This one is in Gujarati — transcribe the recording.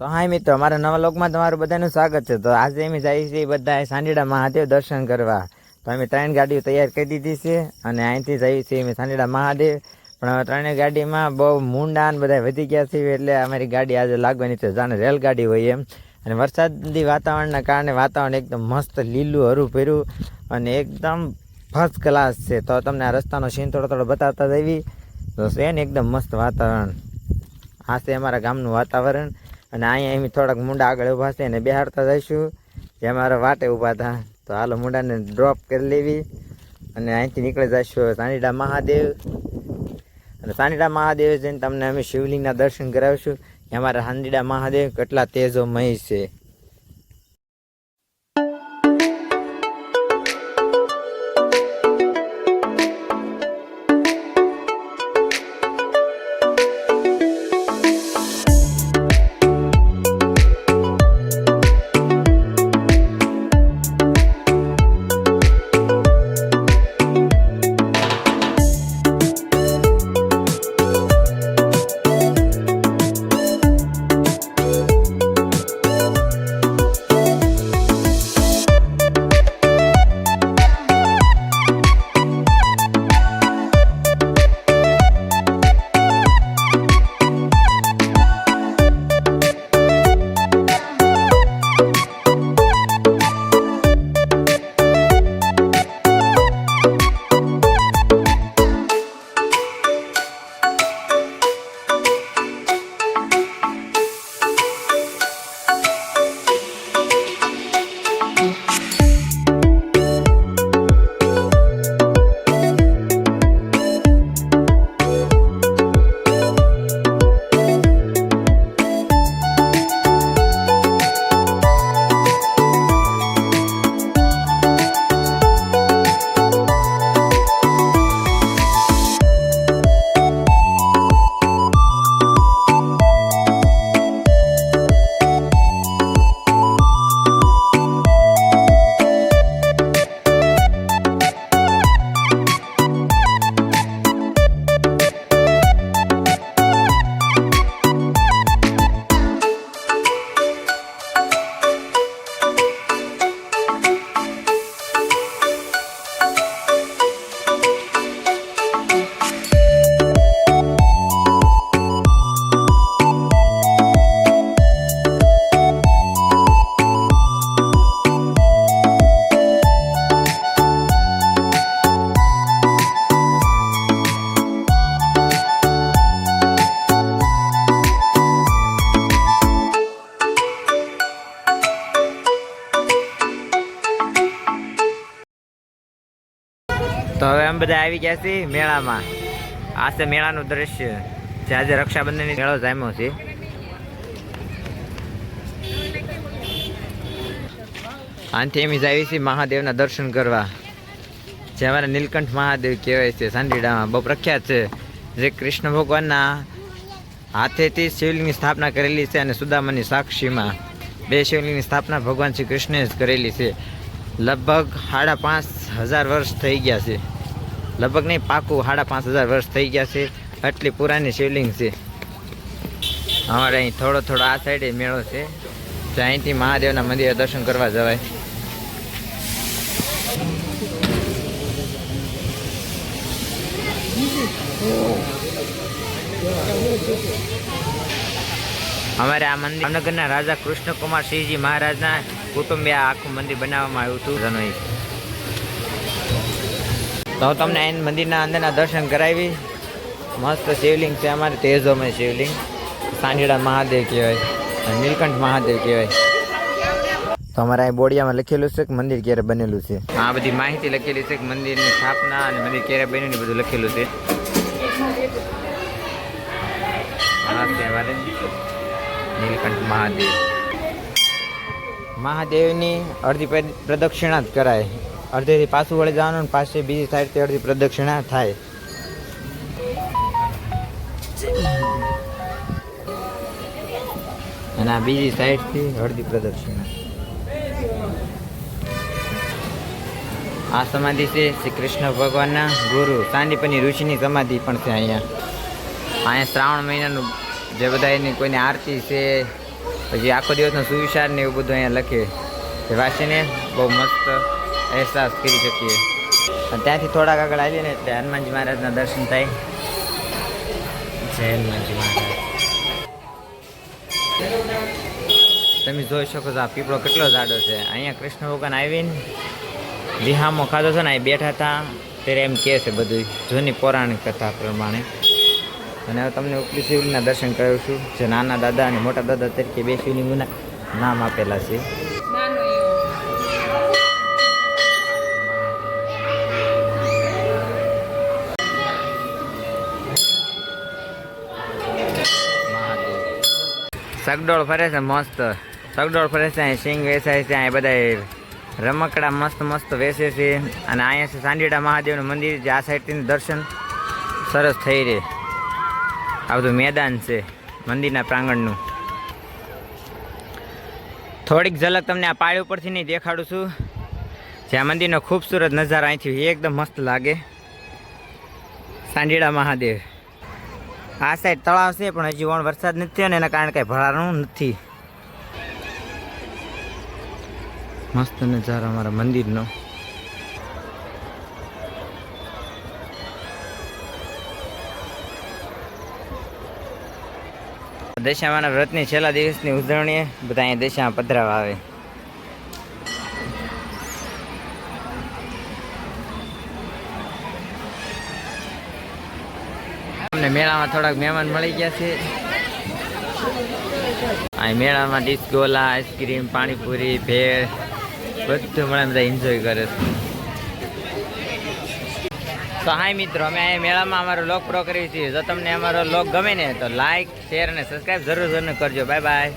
તો હાય મિત્રો, અમારા નવા લોકમાં તમારું બધાનું સ્વાગત છે. તો આજે અમે જઈએ છીએ બધા સાંડીડા મહાદેવ દર્શન કરવા. તો અમે ત્રણ ગાડીઓ તૈયાર કરી દીધી છે અને અહીંથી જઈએ છીએ અમે સાંડીડા મહાદેવ. પણ હવે ત્રણેય ગાડીમાં બહુ મૂંડા ને બધા વધી ગયા છે એટલે અમારી ગાડી આજે લાગવાની છે. જાણે રેલગાડી હોય એમ. અને વરસાદી વાતાવરણના કારણે વાતાવરણ એકદમ મસ્ત લીલું હરું ભર્યું અને એકદમ ફર્સ્ટ ક્લાસ છે. તો તમને આ રસ્તાનો સીન થોડો થોડો બતાવતા જઈએ. તો છે ને એકદમ મસ્ત વાતાવરણ. આ છે અમારા ગામનું વાતાવરણ. અને અહીંયા એમ થોડાક મુંડા આગળ ઊભા છે અને બેહાડતા જઈશું. જે અમારા વાટે ઊભા હતા. તો હાલો મુંડાને ડ્રોપ કરી લેવી. અને અહીંથી નીકળી જઈશું સાનીડા મહાદેવ. અને સાનીડા મહાદેવ જઈને તમને અમે શિવલિંગના દર્શન કરાવીશું. અમારા સાનીડા મહાદેવ કેટલા તેજોમય છે. તો હવે અમે બધા આવી ગયા છીએ મેળામાં. આ છે મેળાનું દ્રશ્ય. જે આજે રક્ષાબંધનની મેળો જામ્યો છે. આનથી અમે આવી છીએ મહાદેવના દર્શન કરવા. જે અમારા નીલકંઠ મહાદેવ કહેવાય છે સાંડીડામાં બહુ પ્રખ્યાત છે. જે કૃષ્ણ ભગવાનના હાથેથી શિવલિંગની સ્થાપના કરેલી છે અને સુદામાની સાક્ષીમાં બે શિવલિંગની સ્થાપના ભગવાન શ્રી કૃષ્ણે જ કરેલી છે. લગભગ સાડા પાંચ હજાર વર્ષ થઈ ગયા છે. લગભગ નહીં, પાકું સાડા પાંચ હજાર વર્ષ થઈ ગયા છે. આટલી પુરાની શિવલિંગ છે. અમારે અહીં થોડો થોડો આ સાઈડે મેળો છે. અહીંથી મહાદેવના મંદિરે દર્શન કરવા જવાય. અમારે આ મંદિર ભાવનગરના રાજા કૃષ્ણકુમાર સિંહજી મહારાજના કુટુંબે આખું મંદિર બનાવવામાં આવ્યું હતું. તો હું તમને એન મંદિરના અંદરના દર્શન કરાવી. મસ્ત શિવલિંગ છે અમારે તેજોમય શિવલિંગ. સાંજડા મહાદેવ કહેવાય નીલકંઠ મહાદેવ કહેવાય. તો અમારે અહીં બોડિયામાં લખેલું છે કે મંદિર ક્યારે બનેલું છે? આ બધી માહિતી લખેલી છે કે મંદિરની સ્થાપના અને મંદિર ક્યારે બન્યું ને બધું લખેલું છે. નીલકંઠ મહાદેવ. મહાદેવની અડધી પ્રદક્ષિણા જ કરાય. અડધેથી પાછું વળી જવાનું અને પાછી બીજી સાઈડથી અડધી પ્રદક્ષિણા થાય. અને આ બીજી સાઈડથી અડધી પ્રદક્ષિણા. આ સમાધિ છે શ્રી કૃષ્ણ ભગવાનના ગુરુ. સાંદીપની ઋષિની સમાધિ પણ છે અહીંયા. અહીંયા શ્રાવણ મહિનાનું જે બધા એની કોઈની આરતી છે, પછી આખો દિવસનો સુવિચાર ને એવું બધું અહીંયા લખે. વાંચીને બહુ મસ્ત અહેસાસ કરી શકીએ. ત્યાંથી થોડાક આગળ આવીએ ને એટલે હનુમાનજી મહારાજના દર્શન થાય. જય હનુમાનજી મહારાજ. તમે જોઈ શકો છો આ પીપળો કેટલો જાડો છે. અહીંયા કૃષ્ણ ભગવાન આવીને વિહામો ખાધો છે ને, અહીં બેઠા હતા. ત્યારે એમ કહે છે બધું જૂની પૌરાણિક કથા પ્રમાણે. અને હવે તમને ઉપલી શિવલિંગના દર્શન કરું છું. જે નાના દાદા અને મોટા દાદા તરીકે બે શિવલિંગોના નામ આપેલા છે. સગડોળ ફરે છે મસ્ત. સગડોળ ફરે છે, અહીં સિંગ વેચાય છે, અહીં બધા રમકડા મસ્ત મસ્ત વેચે છે. અને અહીંયા છે સાંડીડા મહાદેવનું મંદિર જે આ સાઈડથી દર્શન સરસ થઈ રહે. આ બધું મેદાન છે, મંદિરના પ્રાંગણનું. થોડીક ઝલક તમને આ પાળી ઉપરથી નહીં દેખાડું છું. જ્યાં મંદિરનો ખૂબસૂરત નજારો અહીંથી એકદમ મસ્ત લાગે. સાંડીડા મહાદેવ. આ સાઈડ તળાવ છે, પણ હજી વણ વરસાદ નથી ને એના કારણે કઈ ભરાણું નથી. મસ્ત નજારો અમારા મંદિરનો. દશામાના વ્રતની છેલ્લા દિવસની ઉજવણી બધા અહીંયા દશામાં પધરાવા આવે. અમને મેળામાં થોડાક મહેમાન મળી ગયા છે. અહીં મેળામાં ડિસ્કોલા, આઈસ્ક્રીમ, પાણીપુરી, ભેળ, બધું મળે, બધા એન્જોય કરે છે. તો હાય મિત્રો, અમે અહીં મેળામાં અમારો લોક પ્રો કરીએ છીએ જો તમને અમારો લોક ગમે ને, તો લાઈક શેર અને સબસ્ક્રાઈબ જરૂર જરૂર કરજો. Bye bye